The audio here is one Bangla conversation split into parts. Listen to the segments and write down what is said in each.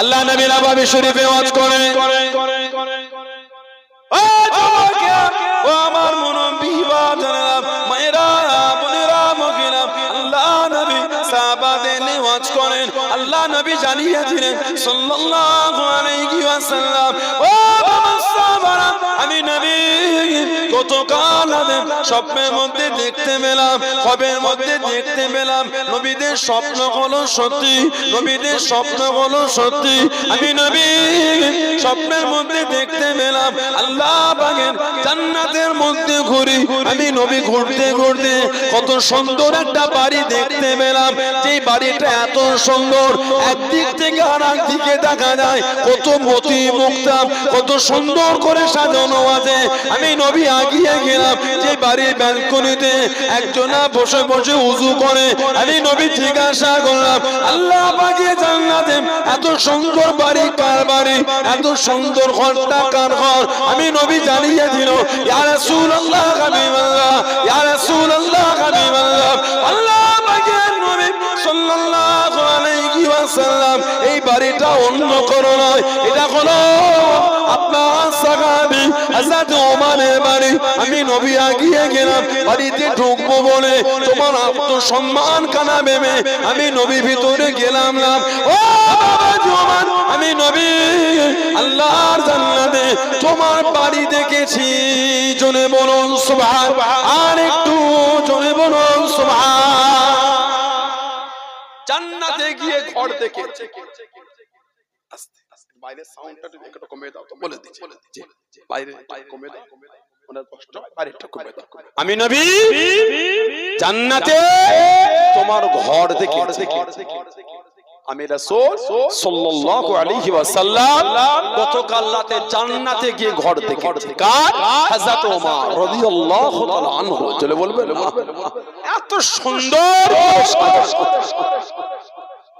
আল্লাহ নবী নবাবি শরীফে ওয়াজ করে ও ও আমার মুরব্বী বাজানেরা, মায়েরা, বোনেরা, মহিলা, আল্লাহ নবী সাহাবাদের ওয়াজ করেন। আল্লাহ নবী জানিয়ে সাল্লাল্লাহু আমি নবী, গতকাল আমি স্বপ্নের মধ্যে দেখতে পেলাম খবের মধ্যে দেখতে পেলাম, নবীদের স্বপ্ন হলো সত্যি, নবীদের স্বপ্ন হলো সত্যি। আমি নবী, স্বপ্নের মধ্যে দেখতে পেলাম, আল্লাহ বাগের জান্নাতের মধ্যে ঘুরি। আমি নবী ঘুরতে ঘুরতে কত সুন্দর একটা বাড়ি দেখতে পেলাম যে বাড়িটা এত সুন্দর, একদিক থেকে আর দিকে দেখা যায়, কত মতি মুক্তাম কত সুন্দর করে সাজানো আমি নবী আগিয়ে গেলাম, যে বাড়ির ব্যালকনিতে একজনা বসে বসে উজু করে। আমি নবী জিজ্ঞাসা করলাম, আল্লাহ এত সুন্দর বাড়ি কার বাড়ি? এত সুন্দর ঘরটা কার ঘর? আমি নবী জানিয়ে দিল আল্লাহ নবী সাল্লাল্লাহু আলাইহি ওয়াসাল্লাম, এই বাড়িটা অন্য কোনো নয়, এটা আপনার হযরত ওমরের বাড়ি আমি নবী আগিয়ে গেলাম, বাড়িতে ঢুকবো বলে তোমার আত্মসম্মান কানা ভেবে আমি নবী ভিতরে গেলাম না। ও আমি নবী আল্লাহর জান্নাতে তোমার বাড়ি দেখেছি। জনে বলুন, সুবহান। আর একটু জনে বলুন, সুবহান। জান্নাতে গিয়ে ঘর দেখেছি। সাউন্ডটা একটু কমিয়ে দাও তো বলে দিচ্ছি বাইরে কমিয়ে দাও ওনার কষ্ট একটু কমিয়ে দাও আমি নবী! জান্নাতে তোমার ঘর দেখেছি। আমি রাসূল সাল্লাল্লাহু আলাইহি ওয়াসাল্লাম গতকাল রাতে জান্নাতে গিয়ে ঘর দেখেছি। কার? হযরত ওমর রাদিয়াল্লাহু তাআলা আনহু। চলে বলবেন এত সুন্দর!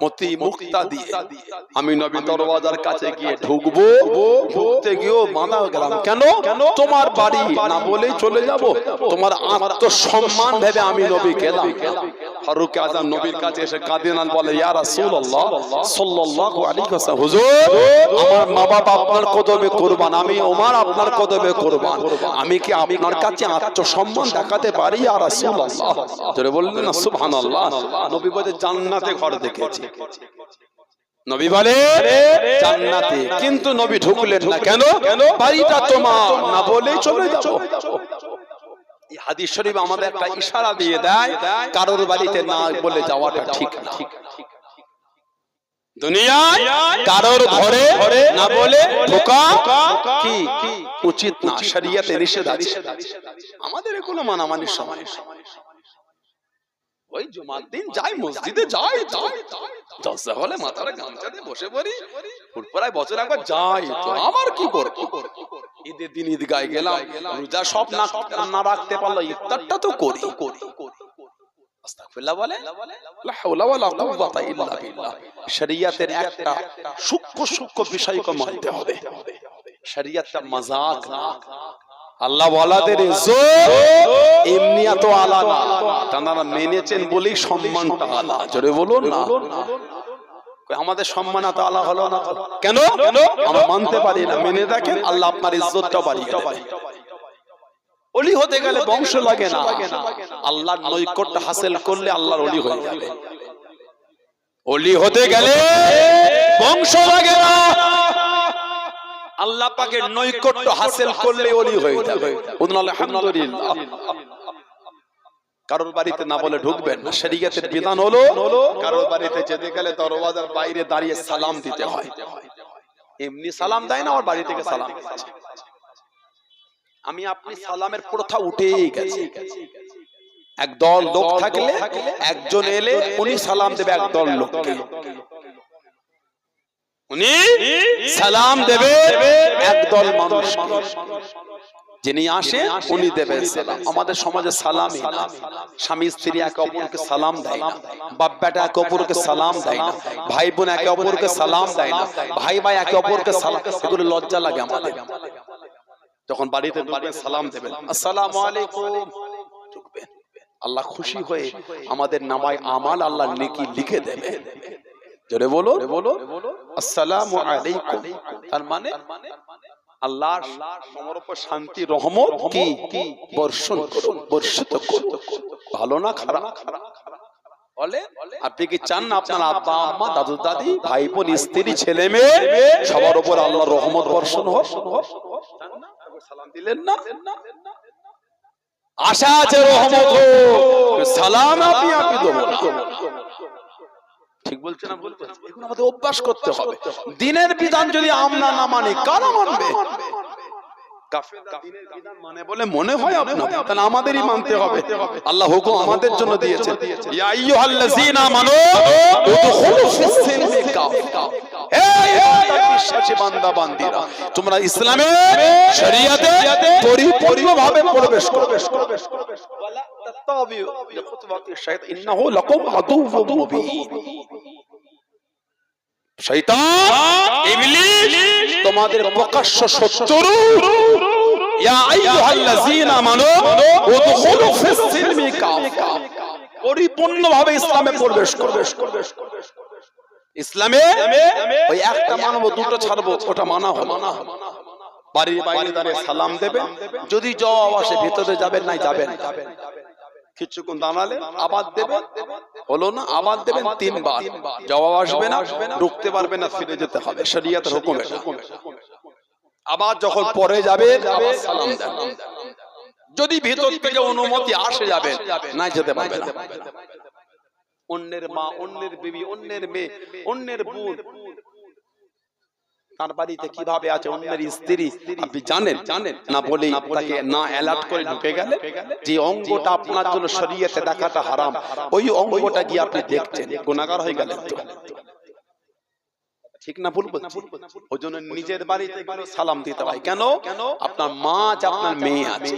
মতি মুক্তা দিয়ে আমি নবী দরওয়াজার কাছে গিয়ে ঢুকবো ঢুকতে গিয়েও বাঁধা গেলাম। কেন? তোমার বাড়ি না বলেই চলে যাব। তোমার আত্মসম্মান ভেবে আমি নবী গেলাম ফারুক আজম নবীর কাছে এসে বলে ইয়া রাসূলুল্লাহ সাল্লাল্লাহু আলাইহি ওয়াসাল্লাম হুজুর আমার মা বাবা আপনার কদমে কুরবান আমি ওমর আপনার কদমে কুরবান। আমি কি আপনার কাছে আত্মসম্মান দেখাতে পারি? ইয়া রাসূলুল্লাহ। জোরে বললেন সুবহানাল্লাহ। নবী বলে জান্নাতে ঘর দেখেছি নবী বলে, জান্নাতে। কিন্তু নবী ঢুকলেন না কেন? বাড়িটা তোমার না বলেই চলে যাব। হাদিস শরীফ আমাদের একটা ইশারা দিয়ে দেয়, কারোর বাড়িতে না বলে যাওয়াটা ঠিক দুনিয়ায় কারোর ঘরে না বলে কি উচিত না? শরিয়াতে নিষেধ আছে। আমাদের কোনো মানামানির সময়। ওই জুমার দিন যাই মসজিদে যাই যাই। দশটা হলে মাথার গামছা দিয়ে বসে পড়ি। ফুটপড়ায় বছর একবার যাই তো। আমার কি করব? ঈদের দিন গেলাম। রোজা সব না না রাখতে পারল ইফতারটা তো করি। করি শরিয়াতের একটা সূক্ষ্ম সূক্ষ্ম বিষয়কে মানতে হবে। শরিয়াতটা মজাক না। আল্লাহ ওয়ালাদের ইজ্জত এমনি এত আলা না তারা মেনেছেন বলেই সম্মানটা আলা জোরে বলুন না। আমাদের সম্মান এত আলা হলো না? কেন? আমরা মানতে পারি না। মেনে দেখেন আল্লাহ আপনার ইজ্জতটা বাড়িয়ে দেবে অলি হতে গেলে বংশ লাগে না। আল্লাহর নৈকট্য হাসিল করলে আল্লাহর অলি হয়ে যাবে অলি হতে গেলে বংশ লাগে না। আল্লাহ পাকের নৈকট্য হাসিল করলে অলি হয়ে যাবে। আলহামদুলিল্লাহ। কারোর বাড়িতে না বলে ঢুকবেন না শরীয়তের বিধান হলো কারোর বাড়িতে যেতে গেলে দরওয়াজার বাইরে দাঁড়িয়ে সালাম দিতে হয়। এমনি সালাম দেয় না আমার বাড়ি থেকে সালাম আমি আপনি সালামের প্রথা উঠেই গেছে। একদল লোক থাকলে একজন এলে উনি সালাম দেবে একদল লোককে। উনি সালাম দেবে একদল মানুষ যিনি আসে উনি দেবেন সালাম। আমাদের সমাজে সালামই না। স্বামী স্ত্রী একে অপরকে সালাম দেয় না। বাপ বেটা একে অপরকে সালাম দেয় না। ভাই বোন একে অপরকে সালাম দেয় না। ভাই ভাই একে অপরকে সালাম এগুলো লজ্জা লাগে আমাদের। যখন বাড়িতে ঢুকবেন সালাম দেবেন। আসসালামু আলাইকুম। আল্লাহ খুশি হয়ে আমাদের নামায় আমাল আল্লাহ নেকি লিখে দেবে জোরে বলো। বলো। আসসালামু আলাইকুম। তার মানে আল্লাহর আমার উপর শান্তি রহমত কি? বর্ষণ করুন বর্ষিত করুন ভালো না খারাপ? বলে আপনি কি চান না আপনার আব্বা আম্মা দাদু দাদি ভাই বোন স্ত্রী ছেলে মেয়ে সবার উপর আল্লাহর রহমত বর্ষণ হোক? সালাম দিলেন না? আশা আছে রহমত সালাম আপনি আপনি দেবো। ঠিক বলছে না বলছে এগুলো আমাদের অভ্যাস করতে হবে। দিনের বিধান যদি আমরা না মানি কারা মানবে? কাফেররা দিনের বিধান মানে বলে মনে হয় আপনার তাহলে আমাদেরই মানতে হবে। আল্লাহ হুকুম আমাদের জন্য দিয়েছেন। ইয়া আইয়ুহাল্লাযীনা আমানু উদখুলু ফিস সিলমি কাফা হে ইমানদার বিশ্বাসী বান্দা বান্দিরা। তোমরা ইসলামে শরিয়াতে পরিপূর্ণভাবে প্রবেশ করো। লাকুম আদুউম মুবিন শয়তান ইবলিস তোমাদের প্রকাশ্য শত্রু! ইয়া আইয়ুহাল্লাযীনা আমানু উদখুলু ফিস সিলমি কাফা পরিপূর্ণভাবে ইসলামে প্রবেশ করবে ইসলামে ওই একটা মানবো দুটো ছাড়বো, ওটা মানা হলো না বাড়ির বাইরে দাঁড়িয়ে সালাম দেবে। যদি জবাব আসে, ভিতরে যাবেন নাই যাবেন কিছুক্ষণ দাঁড়ালে আবার দেবেন হলো না আবার দেবেন তিনবার। জবাব আসবে না ঢুকতে পারবে না ফিরে যেতে হবে। শরিয়াতের হুকুম। আবার যখন পরে যাবে আবার সালাম দেন। যদি ভিতর থেকে অনুমতি আসে যাবে না যেতে পারবে না। অন্যের মা অন্যের বিবি অন্যের মেয়ে অন্যের বোন তার বাড়িতে কীভাবে আছে? অন্যের স্ত্রী। আপনি জানেন জানেন না বলেই তাকে না অ্যালার্ট করে ঢুকে গেলে যে অঙ্গটা আপনার জন্য শরীয়তে দেখাটা হারাম। ওই অঙ্গটা গিয়ে আপনি দেখছেন গুনাহগার হয়ে গেলেন। তো ঠিক না ভুল বলছি। ওই জন্য নিজের বাড়িতে সালাম দিতে হয়। কেন? আপনার মা যে আপনার মেয়ে আছে।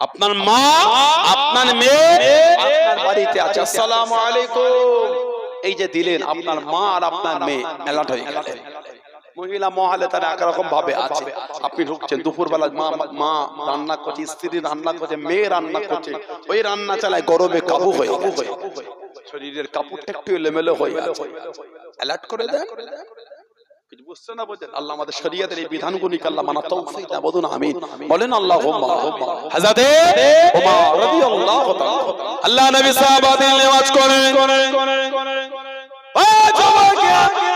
আপনার মা আপনার মেয়ে আপনার বাড়িতে আছে। আসসালামু আলাইকুম। এই যে দিলেন আপনার মা আর আপনার মেয়ে অ্যালার্ট হয়ে গেলেন মহিলা মহালে তারা একরকম ভাবে আছে। আপনি ঢুকছেন, দুপুরবেলা মা মা রান্না করছে, স্ত্রী রান্না করছে, মেয়ে রান্না করছে। ওই রান্না চালায় গরমে কাবু হয়ে শরীরের কাপড়টা একটু এলোমেলো হয়ে আছে অ্যালার্ট করে দেন। কিছু বুঝছে না বুঝছেন আল্লাহ আমাদের শরীয়তের এই বিধানগুলিকে আল্লাহ মানা তৌফিক দাও বলুন আমিন। বলেন আল্লাহুম্মা হযরতে ওমর রাদিয়াল্লাহু তাআলা। আল্লাহ নবী সাহাবাদের নেওয়াজ করেন।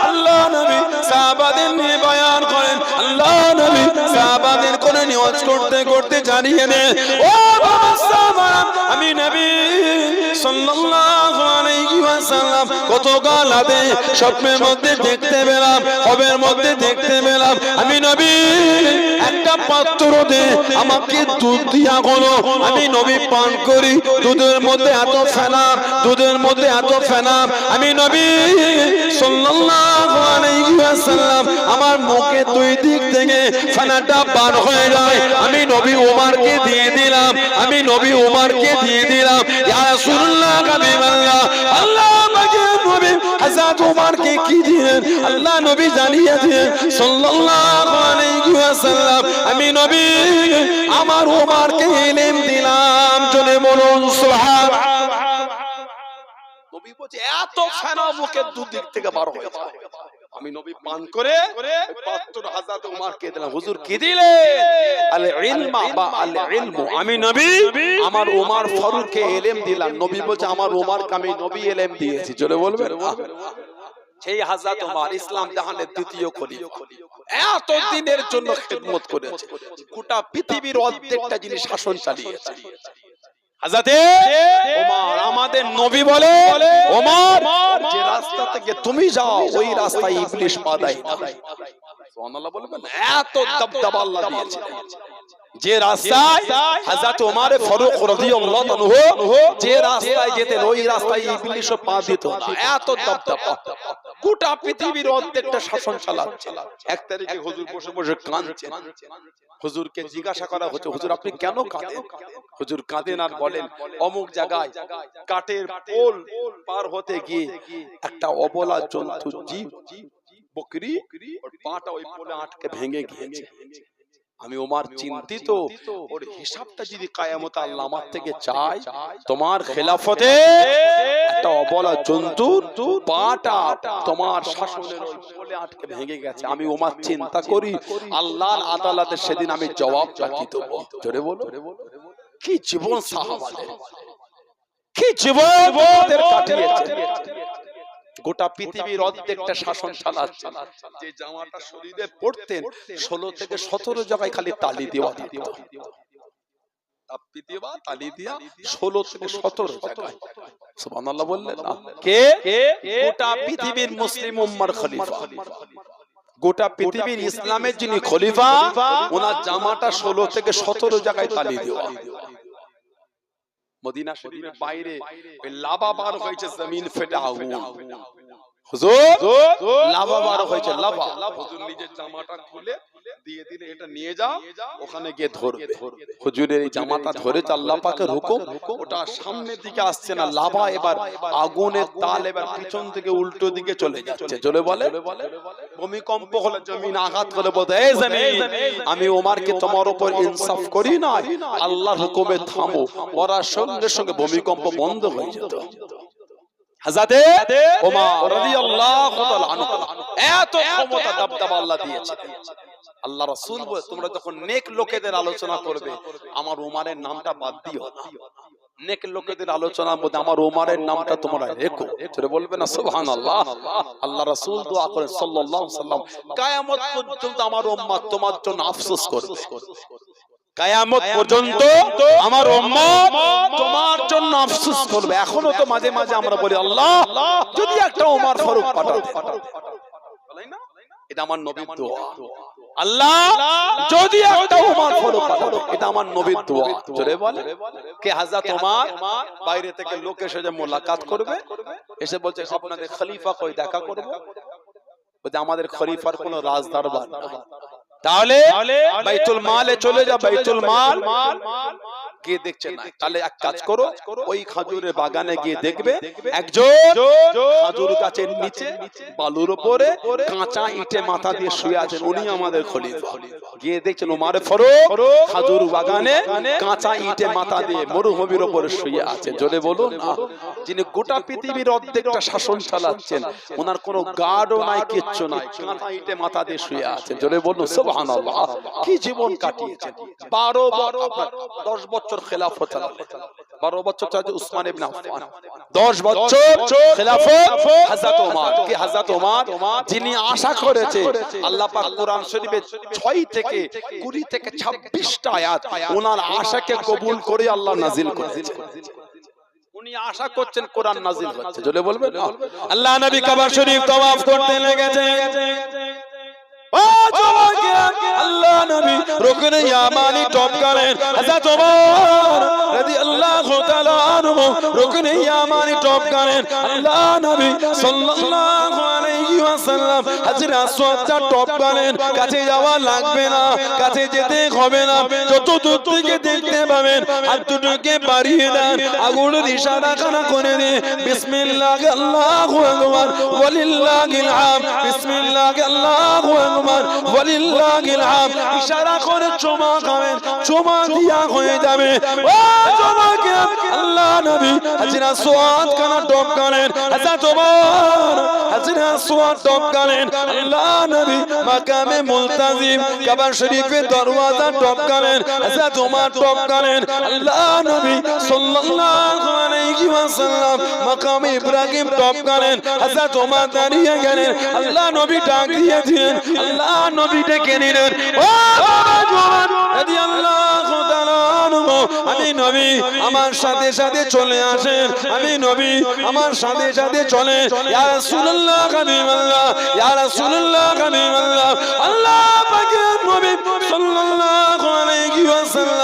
আল্লাহ নবী সাহাবাদের নিয়ে বয়ান করেন। আল্লাহ নবী সাহাবাদের কোনে নিওয়াজ করতে করতে জানিয়ে দেন। ও সাহাবারা আমি নবী। ওয়াসাল্লাম, কত গালাতে স্বপ্নের মধ্যে দেখতে পেলাম, হবের মধ্যে দেখতে পেলাম। আমি নবী, একটা পাত্র দে, আমাকে দুধ দিয়া হলো আমি নবী পান করি, দুধের মধ্যে এত ফেনা দুধের মধ্যে এত ফেনা আমি নবী সাল্লাল্লাহু আলাইহি আমার মুখে দুই দিক থেকে ফেনাটা বার হয়ে যায়। আমি নবী ওমরকে দিয়ে দিলাম, আমি নবী ওমরকে দিয়ে দিলাম। আমি নবী আমার ওমরকে ইলম দিলাম। চলে বলুন, সুবহান। নবী বলছে, এত মুখের দুদিক থেকে বার হয়েছে। আমি নবী পান করে পাত্র হাজাত উমারকে দিলাম। হুজুর কি দিলে? আল ইলমা বা আল ইলমু আমি নবী আমার উমার ফারুককে ইলম দিলাম। নবী বলছে আমার উমারকে আমি নবী ইলম দিয়েছি। চলে বলবেন? সেই ওমর ইসলাম জাহানের দ্বিতীয় খলিফা। এত দিনের জন্য খেদমত করেছে। গোটা পৃথিবীর অর্ধেকটা যিনি শাসন চালিয়েছে। আমাদের নবী বলে, ওমর, যে রাস্তা থেকে তুমি যাও, ওই রাস্তায় ইবলিশ দেয় এত দবদবা আল্লাহ দিয়েছে। যে রাস্তায় যে রাস্তায় ওই রাস্তায় পা দিত এত গোটা পৃথিবীর অর্ধেকটা শাসন চালাচ্ছে। এক তারিখে হুজুর বসে বসে হুজুরকে জিজ্ঞাসা করা হচ্ছে, হুজুর, আপনি কেন কাঁদেন? হুজুর কাঁদেন আর বলেন, অমুক জায়গায় কাঠের পোল পার হতে গিয়ে একটা অবলা জন্তু, জীব, বকরি পাটা ওই পোলে আটকে ভেঙে গিয়েছে। আমি ওমার চিন্তিত। ওর হিসাবটা যদি কায়ামত আল্লাহ আমার থেকে চাই তোমার খেলাফতে একটা অবলা জন্তুর পাটা তোমার শাসনের ওই আটকে ভেঙে গেছে। আমি ওমার চিন্তা করি আল্লাহর আদালতে সেদিন আমি জবাব চাকি দেবো। জোরে বলো। কি জীবন সাহাবাদের? কি জীবন কাটিয়েছে। গোটা পৃথিবীর অর্ধেকটা শাসন চালাচ্ছে যে জামাটা শরীরে পড়তেন ষোলো থেকে সতেরো জায়গায় খালি তালি দেওয়া দিত। গোটা পৃথিবীর ইসলামের যিনি খলিফা ওনার জামাটা ষোলো থেকে সতেরো জায়গায় তালি দেওয়া। মদিনা শরীফের বাইরে ওই লাভা বার হয়েছে জমিন ফেটে হুজুর? লাভা বার হয়েছে লাভা। হুজুর নিজের জামাটা খুলে দিয়ে দিলে এটা নিয়ে যাও ওখানে গিয়ে ধরবে। হুজুরের এই জামাটা ধরেছে আল্লাহ পাকের হুকুম ওটা সামনের দিকে আসছে না লাভা এবার আগুনের তাল এবার পিছন থেকে উল্টো দিকে চলে যাচ্ছে। চলে বলে? ভূমিকম্প হলে জমিন আঘাত হলে বলতে এই জমিন আমি ওমারকে তোমার উপর ইনসাফ করি না আল্লাহর হুকুমে থামো। ওরা সঙ্গে সঙ্গে ভূমিকম্প বন্ধ হয়ে যেত। হাজাতে ওমর রাদিয়াল্লাহু তাআলা আনহু। এত ক্ষমতা দবদবা আল্লাহ দিয়েছে। আল্লাহ রাসূল বলে তোমরা যখন নেক লোকেদের আলোচনা করবে আমার ওমারের নামটা বাদ দিও। না নেক লোকেদের আলোচনার মধ্যে আমার ওমারের নামটা তোমরা রেখো। ছেড়ে বলবে না সুবহানাল্লাহ। আল্লাহ রাসূল দোয়া করেন সাল্লাল্লাহু আলাইহি সাল্লাম কিয়ামত পর্যন্ত আমার উম্মত তোমার জন্য আফসোস করবে। কায়ামত পর্যন্ত আমার উম্মত তোমার জন্য আফসোস করবে। এখনও তো মাঝে মাঝে আমরা বলি আল্লাহ যদি একটা ওমর ফারুক পাঠাতে? এটা আমার নবীর দোয়া। আল্লাহ যদি একটা ওমর ফারুক পাঠাতে এটা আমার নবীর দোয়া। জোরে বলে কে হাজার তোমার বাইরে থেকে লোক এসে যে মোলাকাত করবে এসে বলছে আপনাদের খলিফা কই? দেখা করব? বলছে আমাদের খলিফার কোনো রাজ দরবার নাই। তাহলে বাইতুল মালে চলে যা বাইতুল মাল। গিয়ে দেখছে না। তাহলে এক কাজ করো ওই খাজুরের বাগানে গিয়ে দেখবে একজন খাজুর গাছের নিচে বালুর উপরে কাঁচা ইটে মাথা দিয়ে শুয়ে আছেন উনি আমাদের খলিফা। গিয়ে দেখছেন ওমারে ফরুক খাজুর বাগানে কাঁচা ইটে মাথা দিয়ে মরুভূমির উপরে শুয়ে আছেন। জোরে বলুন না যিনি গোটা পৃথিবীর অর্ধেকটা শাসন চালাচ্ছেন ওনার কোনো গার্ডও নাই কিচ্ছু নাই। কাঁচা ইটে মাথা দিয়ে শুয়ে আছেন জোরে বলুন সুবহানাল্লাহ। কি জীবন কাটিয়েছেন? বারো দশ বছর চালালেন বারো বছর চালাচ্ছে উসমান ইবনে আফফান দশ বছর খেলাফত হযরত ওমর। কি হযরত ওমর? যিনি আশা করেছে আল্লাহ পাক কোরআন শরীফে 6 থেকে 20 থেকে 26টা আয়াত ওনার আশাকে কবুল করে আল্লাহ নাজিল করেছে উনি আশা করছেন কোরআন নাজিল হচ্ছে। জলে বলবেন আল্লাহ নবী কাবা শরীফ তওয়াফ করতে লেগেছে। কাছে যাওয়া লাগবে না কাছে যেতে হবে না যত দূর থেকে দেখতে পাবেন হাত দুটোকে বাড়িয়ে দেন আগুনের ইশারা খানা করে দে বিসমিল্লাহ আল্লাহু আকবার ওয়ালিল্লাহিল হাম বিসমিল্লাহ আল্লাহু ওয়ালিল্লাহিল হাম ইশারা করে চুমা খাবেন চুমা দিয়া হয়ে যাবে। ও চুমাকে আল্লাহ নবী, হাজরা সোয়াদ খানা টপ করেন হাজরা তোমার হাজরা সোয়াদ টপ করেন আল্লাহ নবী মাকামে মুলতাজিম কাবা শরীফের দরওয়াজা টপ করেন হাজরা তোমার টপ করেন আল্লাহ নবী সাল্লাল্লাহু আলাইহি ওয়াসাল্লাম মাকামে ইব্রাহিম টপ করেন হাজরা তোমার দাঁড়িয়ে গেলেন। আল্লাহ নবী ডাক দিয়ে দিলেন। আল্লাহ নবী ডেকে নিলেন। ও বাবা জওয়ান রাদিয়াল্লাহু আনহু আমি নবী, আমার সাথে সাথে চলে আসেন। আমি নবী, আমার সাথে সাথে চলে। ইয়া রাসূলুল্লাহ হাবিবাল্লাহ ইয়া রাসূলুল্লাহ হাবিবাল্লাহ আল্লাহ নবী সাল্লাল্লাহু আলাইহি ওয়াসাল্লাম।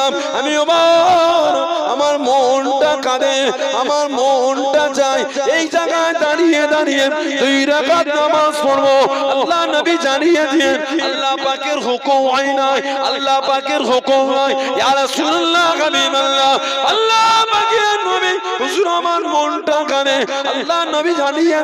কাঁদে, আমার মনটা চায়। এই জায়গায় দাঁড়িয়ে দাঁড়িয়ে দুই রাকাত নামাজ পড়ব। আল্লাহ নবী জানিয়ে দিয়ে আল্লাহ পাকের হুকুম হয় নাই, আল্লাহ পাকের হুকুম হয় ইয়া আল্লাহ। পাকের নবী, হুজুর আমার মনটা আল্লাহ নবী জানিয়ে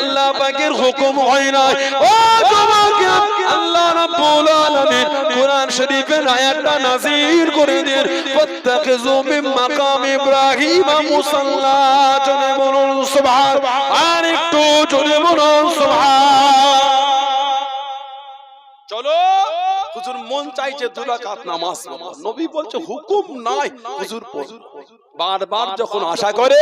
আল্লাহ পাকের হুকুম হয় না ও তোমাকে আল্লাহ রাব্বুল আলামিন কোরআন শরীফের আয়াতটা নাযিল করে দেন। ফাত্তাখিযু মিন মাকাম ইব্রাহিম মুসাল্লা জনে বলুন সুবহান। আর একটু জনে বলুন সুবহান। চলো। হুজুর, মন চাইছে দু রাকাত নামাজ নবী বলছে, হুকুম নাই। হুজুর, বারবার যখন আশা করে,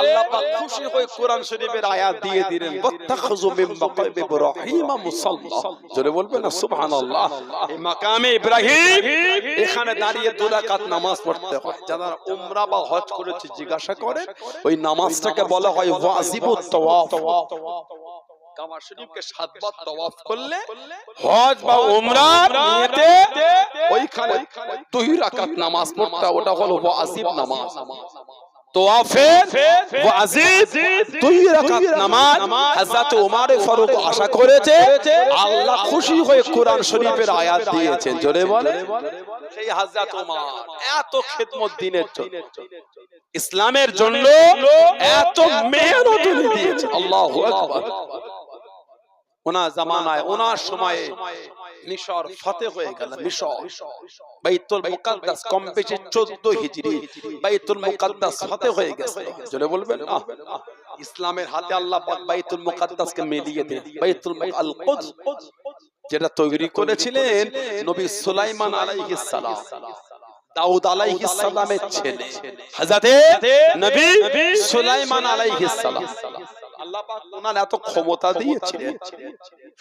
আল্লাহ পাক খুশি হয়ে কোরআন শরীফের আয়াত দিয়ে দিলেন, ওয়াত্তাখিযু মিন মাকাম ইব্রাহিম মুসাল্লা। জোরে বলবেন না, সুবহানাল্লাহ। এই মাকামে ইব্রাহিম, এখানে দাঁড়িয়ে দু রাকাত নামাজ পড়তে হয়। যারা উমরা বা হজ করেছে, জিজ্ঞাসা করে, ওই নামাজটাকে বলা হয় ওয়াজিবুত তাওয়াফ। কাবা শরীফকে সাতবার তাওয়াফ করলে হজ বা উমরা নিয়তে ওইখানে দুই রাকাত নামাজ পড়তে ওটা হলো ওয়াজিব নামাজ। তোয়াফে ওয়াজিব দুই রাকাত নামাজ হযরত ওমর ফারুক আশা করেছে আল্লাহ খুশি হয়ে কোরআন শরীফের আয়াত দিয়েছেন জোরে বলে সেই হযরত ওমর এত খেদমত দিনের জন্য। ইসলামের জন্য এত মেহনত আল্লাহু আকবার। ওনার জামানায় ওনার সময়ে মিশর ফতে হয়ে গেল মিশর। বাইতুল মুকাদ্দাস কম বেশি 14 হিজরি বাইতুল মুকাদ্দাস ফতে হয়ে গেছে। জোরে বলবেন? আহ, ইসলামের হাতে আল্লাহ পাক বাইতুল মুকাদ্দাসকে মিলিয়ে দেন বাইতুল আল কুদস যেটা তৈরি করেছিলেন নবী সুলাইমান আলাইহিস সালাম। দাউদ আলাইহিস সালামের ছেলে। হযরতে নবী সুলাইমান আলাইহিস সালাম। আল্লাহ পাক ওনার এত ক্ষমতা দিয়েছিলেন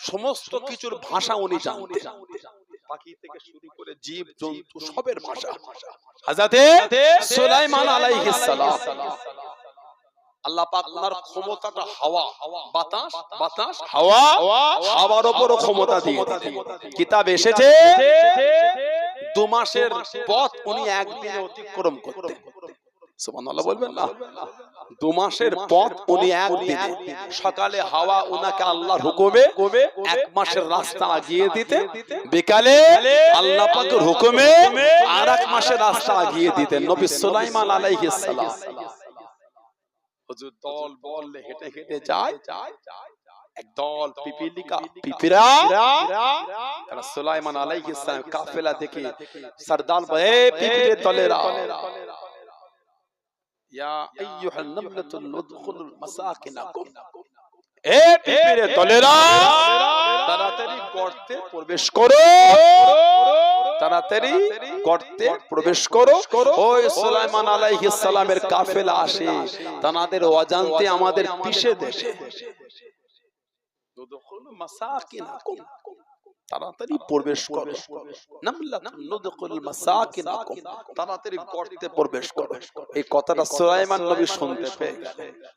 সমস্ত কিছুর ভাষা উনি জানতেন। পাখি থেকে শুরু করে জীব জন্তু সবের ভাষা। হযরতে সুলাইমান আলাইহিস সালাম। আল্লাহ পাক ওনার ক্ষমতাটা হাওয়া বাতাস বাতাস হাওয়া হাওয়ার উপরও ক্ষমতা দিয়ে কিতাব এসেছে? দু মাসের পথ উনি একদিনে অতিক্রম করতেন। সুবহানাল্লাহ বলবেন না? দু মাসের পথ উনি একদিনে সকালে হাওয়া ওনাকে আল্লাহর হুকুমে এক মাসের রাস্তা আগিয়ে দিতে বিকালে আল্লাহ পাকের হুকুমে আর এক মাসের রাস্তা আগিয়ে দিতেন। নবী সুলাইমান আলাইহিস সালাম। হুজুর দল বল হেঁটে হেঁটে যায়। একদল পিপিলিকা পিপিরা তারা সুলাইমান আলাইহিস সালাম কাফেলা দেখে সরদার বলে পিপিরে দলেরা ইয়া আইয়ুহান নামলাতুল উদখুলুল মাসাকিনাকুম এ পিপিরে দলেরা তাড়াতাড়ি গর্তে প্রবেশ করো তাড়াতাড়ি গর্তে প্রবেশ করো ওই সুলাইমান আলাইহিস সালামের কাফেলা আসে তাদের অজান্তে আমাদের পিছে দেশে তাড়াতাড়ি প্রবেশ করো তাড়াতাড়ি গর্তে প্রবেশ করো এই কথাটা সুলাইমান নবী শুনতে পেয়ে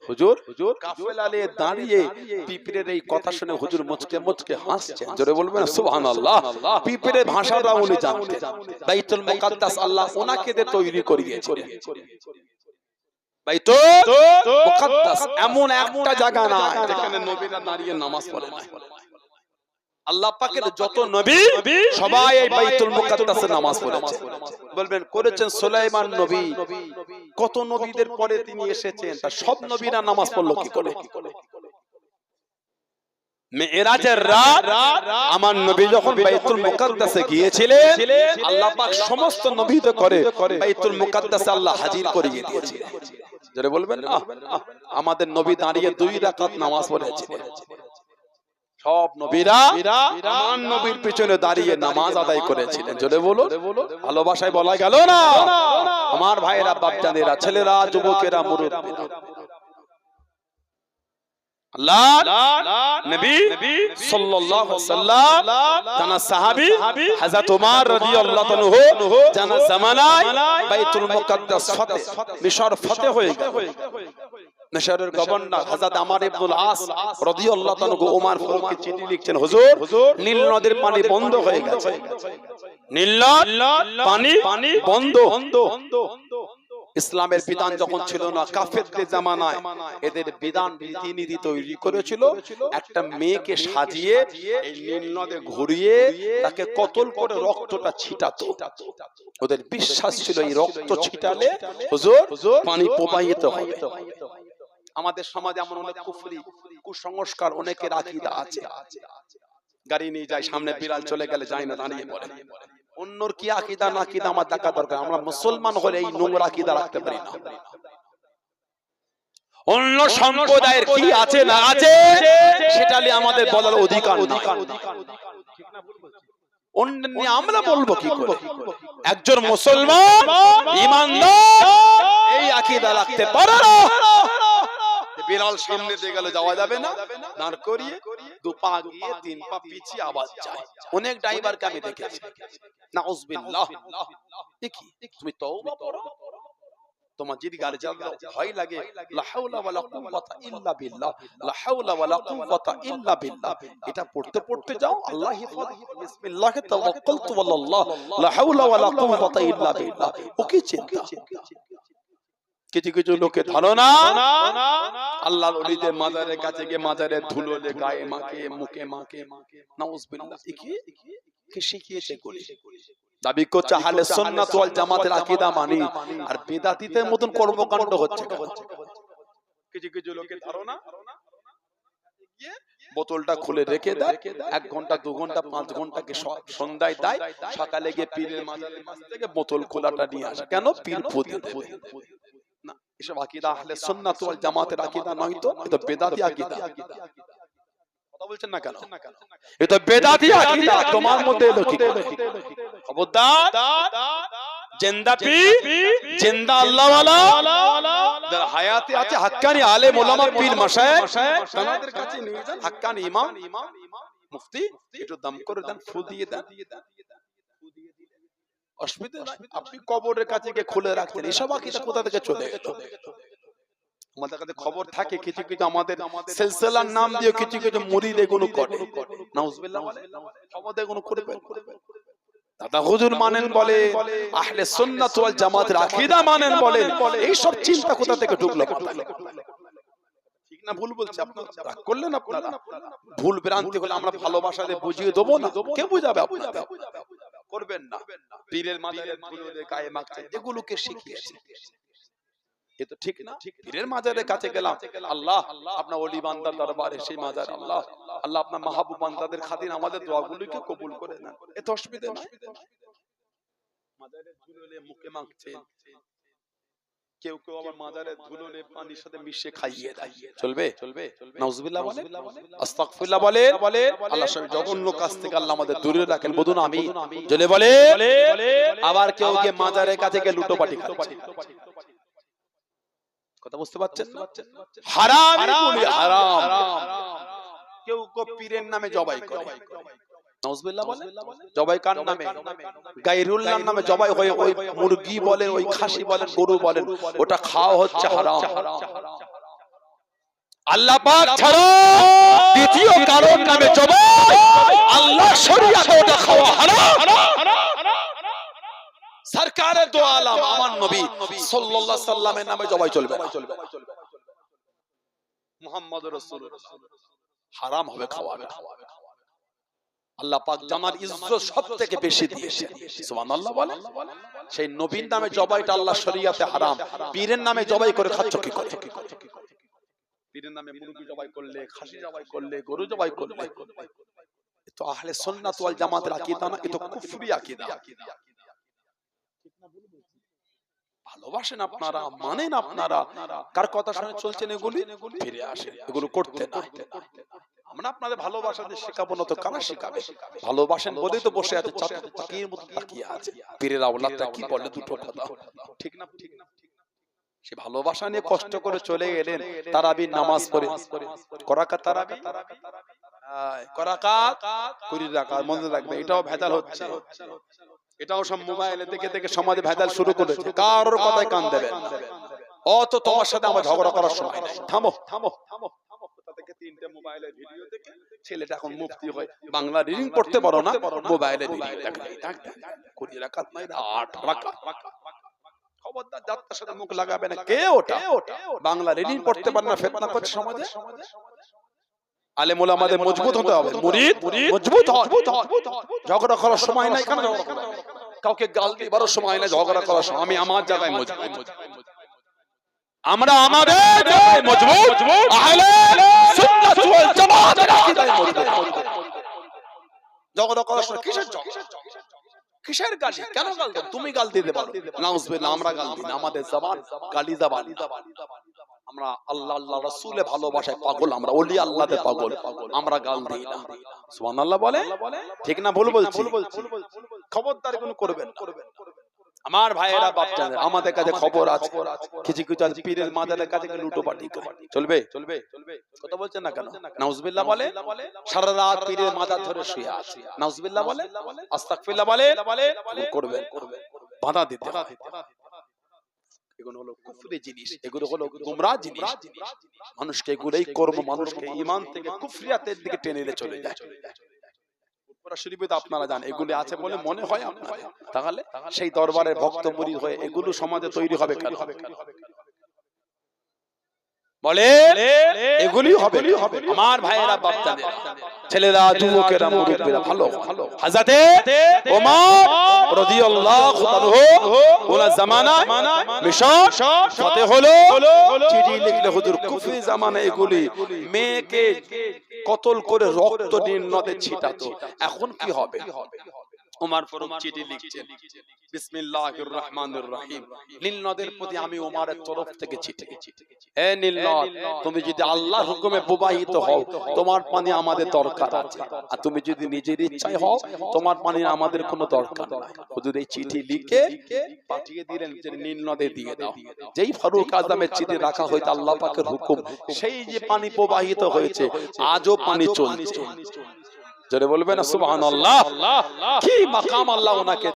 হুজুর হুজুর কাফেলা নিয়ে দাঁড়িয়ে পিঁপড়ের এই কথা শুনে হুজুর মুচকে মুচকে হাসছেন জোরে বলবেন সুবহানাল্লাহ পিঁপড়ের ভাষাটা উনি জানতেন বাইতুল মুকাদ্দাস আল্লাহ ওনাকে দিয়ে তৈরি করিয়েছেন বাইতুল মুকাদ্দাস এমন একটা জায়গা না যেখানে নবীরা দাঁড়িয়ে নামাজ পড়ে না আল্লাহ পাকের যত নবী সবাই এই বাইতুল মুকাদ্দাসে নামাজ পড়েছে। বলবেন করেছেন সুলাইমান নবী। কত নবীদের পরে তিনি এসেছেন তা সব নবীরা নামাজ পড়ল কি করে? মেয়েরাজের রাত আমার নবী যখন বাইতুল মুকাদ্দাসে গিয়েছিলেন আল্লাহ পাক সমস্ত নবীতে করে বাইতুল মুকাদ্দাসে আল্লাহ হাজির করিয়ে দিয়েছে যারা বলবেন? আমাদের নবী দাঁড়িয়ে দুই রাকাত নামাজ পড়েছে সব নবীরা আমার নবীর পিছনে দাঁড়িয়ে নামাজ আদায় করেছিলেন। জোরে বলো ভালোবাসায় বলা গেল না। আমার ভাইয়েরা বাপজানেরা ছেলেরা যুবকেরা মুরব্বীরা। মিশর ফতে হয়ে গেল। মিশরের গভর্নর হযরত আমর ইবনুল আস রাদিয়াল্লাহু আনহু ওমর ফারুককে চিঠি লিখছেন হুজুর নীল নদের পানি বন্ধ হয়ে গেছে। নীল নদ পানি বন্ধ। ইসলামের বিধান যখন ছিল না কাফেরদের জামানায় এদের বিধান রীতিনীতি তৈরি করেছিল একটা মেয়েকে সাজিয়ে এই ঘুরিয়ে তাকে কতল করে রক্তটা ছিটাতো। ওদের বিশ্বাস ছিল এই রক্ত ছিটালে হুজুর পানি প্রবাহিত হবে। আমাদের সমাজে এমন অনেক কুফরি কুসংস্কার অনেকের আকিদা আছে। গাড়ি নিয়ে যায় সামনে বিড়াল চলে গেলে যায় না দাঁড়িয়ে পড়ে। অন্যর কি আকিদা না আকিদা আমার দেখা দরকার? আমরা মুসলমান হলে এই নোংরা আকিদা রাখতে পারি না। অন্য সম্প্রদায়ের কি আছে না আছে, সেটা নিয়ে আমাদের বলার অধিকার নাই। আমরা বলব কি করে? একজন মুসলমান, ইমানদার, এই আকিদা রাখতে পারে না। বিড়াল সামনে দিয়ে গেলে যাওয়া যাবে না? দাঁড় করিয়ে দু পা গিয়ে তিন পা পিছিয়ে আবার যায়। অনেক ড্রাইভারকে আমি দেখেছি। দেখি তুমি তোমার যদি ভয় লাগে ওয়ালা ইল্লা বিল্লাহ ওয়ালা ইল্লা বিল্লাহ। এটা পড়তে পড়তে যাও, আল্লাহ হিফাজ বিসমিল্লাহি তাওয়াক্কালতু লা হাওলা ওয়ালা ইল্লা বিল্লাহ। ওকে চিন্তা? কিছু কিছু লোকে ধারণা আল্লাহর ওলিদের মাজারের কাছে গিয়ে মাজারের ধুলো গায়ে মাকে মুখে মাকে নাউজুবিল্লাহ কি কে শিখিয়েছে দাবি করছে আহলে সুন্নাত ওয়াল জামাতের আকীদা মানি। আর বেদাতীদের মতন কর্মকাণ্ড হচ্ছে। কিছু কিছু লোকের ধারণা বোতলটা খুলে রেখে দেয়। এক ঘণ্টা দু ঘণ্টা পাঁচ ঘন্টাকে সন্ধ্যায় দেয়। সকালে গিয়ে পীরের কাছ থেকে বোতল খোলাটা নিয়ে আসে। কেন? পীর ফুদে দেবে। না এসব আকীদা আহলে সুন্নাত ওয়াল জামাতের আকীদা নয় তো? এটা বেদাতি আকীদা। কথা বলছেন না কেন? এটা বেদাতি আকীদা। তোমার মধ্যে এলো কি? খবরদার? জিন্দা পীর? জিন্দা আল্লাহ ওয়ালা যার হায়াতে আছে হাক্কানি আলেম ওলামা পীর মাশায়েখ তাদের কাছে নিয়ে যান হাক্কানি ইমাম মুফতি একটু দাম করে দেন ফু দিয়ে দেন। অসুবিধা আপনি কবরের কাছে গিয়ে খুলে এসব আকীদা কোথা থেকে চলে? গেল আমাদের কাছে খবর থাকে কিছু কিছু আমাদের সিলসিলার নাম দিয়ে কিছু কিছু মুরিদ এগুলো করে। নাউজুবিল্লাহ খবর এগুলো করবে দাদা হুজুর মানেন বলে আহলে সুন্নাত ওয়াল জামাতের আকীদা মানেন বলে। এই সব চিন্তা কোথা থেকে ঢুকলো? ঠিক না ভুল বলছি আপনারা রাগ করলেন আপনারা? ভুল ভ্রান্তি হলে আমরা ভালোবাসা দিয়ে বুঝিয়ে দেবো না। কে বুঝাবে আপনাদের করবেন না। পীরের মাজারে ধুলো গায়ে মাখছে এগুলোকে শিখিয়েছে। এ তো ঠিক না? পীরের মাজারের কাছে গেলাম। আল্লাহ আপনার ওলি বান্দার দরবারে সেই মাজার আল্লাহ। আল্লাহ। আপনার মাহবুব বান্দাদের খাতির আমাদের দোয়াগুলোকে কবুল করে না? এ তো অসুবিধা ধুলোলে মুখে মাখছে কেউ কেউ আবার মাজারে ধুলোলে পানির সাথে মিশিয়ে খাইয়ে দেয়। চলবে? চলবে। নাউজুবিল্লাহ বলে আস্তাগফিরুল্লাহ বলে বলে আল্লাহ সব জঘন্য কাজ থেকে আল্লাহ আমাদের দূরে রাখেন। বলুন আমি চলে বলে? আবার কেউ কে মাজারের কাছে গিয়ে লুটোপাটি খাচ্ছে। কথা বুঝতে পারছেন হারাম। হারাম। কেউ কেউ পীরের নামে জবাই করে। জবাই কার নামে? গায়রুল্লাহর নামে? জবাই হয়ে ওই মুরগি বলেন ওই খাসি বলেন গরু বলেন ওটা খাওয়া হচ্ছে হারাম। আল্লাহ পাক ছাড়া। দ্বিতীয় কারণ নামে জবাই। আল্লাহ শরীয়তে ওটা খাওয়া হারাম। সরকারের দো আলাম আমার নবী সাল্লাল্লাহু সাল্লামের নামে জবাই চলবে না। মুহাম্মদ রাসূলুল্লাহ। হারাম হবে খাওয়া আল্লাহ পাক জামার ইজ্জত সব থেকে বেশি দিয়েছে। সুবহানাল্লাহ বলেন সেই নবীর নামে জবাইটা আল্লাহ শরীয়তে হারাম। পীরের নামে জবাই করে খাচ্ছ কি করে পীরের নামে মুরগি জবাই করলে খাসি জবাই করলে গরু জবাই করলে। তো আহলে সুন্নাত ওয়াল জামাতের আকীদা না এ তো কুফরি আকীদা। ভালোবাসেন আপনারা মানেন আপনারা। কার কথা শুনে চলছেন এগুলি? ফিরে আসেন এগুলো করতে না। আমরা আপনাদের ভালোবাসা দিয়ে শেখাবো না তো কারা শেখাবে। ভালোবাসেন বলেই তো বসে আছে চাকির মতো তাকিয়ে আছে। পীরের আওলাদটা কি বলে দুটো কথা? ঠিক না ঠিক না সে ভালোবাসা নিয়ে কষ্ট করে চলে গেলেন তারাবি নামাজ পড়ে। করাকাত তারাবি? আয়, করাকাত। কুড়ি রাকাত মনে রাখবে এটাও ভেজাল হচ্ছে। এটাও সব মোবাইলে দেখে দেখে সমাজে ভেজাল শুরু করেছে কারোর কথায় কান দেবে অত তোমার সাথে আমার ঝগড়া করার সময় নেই থামো থামো থামো থামো থেকে তিনটে মোবাইলের ভিডিও দেখে ছেলেটা এখন মুক্তি হয় বাংলা রিডিং পড়তে পারো না মোবাইলে ভিডিও কুড়ি রাকাত নয় আট রাকাত খবরদার যাত্রার সাথে মুখ লাগাবে না কে ওটা বাংলা রিডিং পড়তে পারে না ফেতনা করছে সমাজে আলেমুল আমাদের মজবুত হতে হবে। মুরিদ? মজবুত ঝগড়া করার সময় নাই কেন কাউকে গাল দিবারও সময় নাই ঝগড়া করার সময়। আমি আমার জায়গায় মজবুত। আমরা আমাদের জায়গায় মজবুত। আহলে সুন্নাত ওয়াল জামাতের আকীদায় মজবুত। ঝগড়া করার সময় কিসের কিসের গালি? কেন গাল তুমি গাল দিতে পারো নাউজুবিল্লাহ আমরা গাল দিই আমাদের জবান গালি জবান। আমরা আল্লাহ আল্লাহ রাসূলে ভালোবাসায় পাগল আমরা ওলি আল্লাহতে পাগল আমরা গাল দিই না। সুবহানাল্লাহ বলে? ঠিক না ভুল বলছি। খবরদার কোনো করবেন আমার ভাইয়েরা জানে আমাদের কাছে খবর আছে। কিছু কিছু আছে পীরের মাদারের কাছে লুটো পাটি করে। চলবে? চলবে? কথা বলছেন না কেন? নাউজুবিল্লাহ বলে? সারা রাত পীরের মাদার ধরে শুয়ে আছে। নাউজুবিল্লাহ বলে? আস্তাগফিরুল্লাহ বলে? করবেন। বাধা দিতে। এগুলো হলো কুফরি জিনিস এগুলো হলো জিনিস। মানুষকে এগুলোই কর্ম মানুষকে ঈমান থেকে কুফরিয়াতের দিকে টেনে নিয়ে চলে যায়। শরীফে তো আপনারা জান এগুলি আছে বলে মনে হয় আপনার তাহলে সেই দরবারের ভক্ত মুড়ি হয়ে এগুলো সমাজে তৈরি হবে কেন? বলে এগুলি হবে। আমার ভাইয়েরা বাপ ছেলেরা যুবকেরা মুরব্বীরা ভালো ভালো। হাজাতে ওমর রাদিয়াল্লাহু তাআলা ওলা জামানা হলো। চিঠি লিখলে হুজুর কুফরি জামানা এগুলি মেয়েকে কতল করে রক্ত নীল নদে ছিটাতো। এখন কি হবে? ওমর ফারুক চিঠি লিখছেন। বিসমিল্লাহির রহমানির রহিম। নীল নদের প্রতি আমি ওমরের তরফ থেকে চিঠি। হে নীল নদ তুমি যদি আল্লাহর হুকুমে প্রবাহিত হও তোমার পানি আমাদের দরকার আছে। আর তুমি যদি নিজের ইচ্ছায় হও তোমার পানি আমাদের কোনো দরকার নাই। হুজুর এই চিঠি লিখে পাঠিয়ে দিলেন যে নীল নদে দিয়ে দাও। যেই ফারুক আজমের চিঠি রাখা হইতো আল্লাহ পাকের হুকুম সেই যে পানি প্রবাহিত হয়েছে আজও পানি চলছে। জোরে বলবেন সুবহানাল্লাহ। কি মাকাম আল্লাহ ওনাকে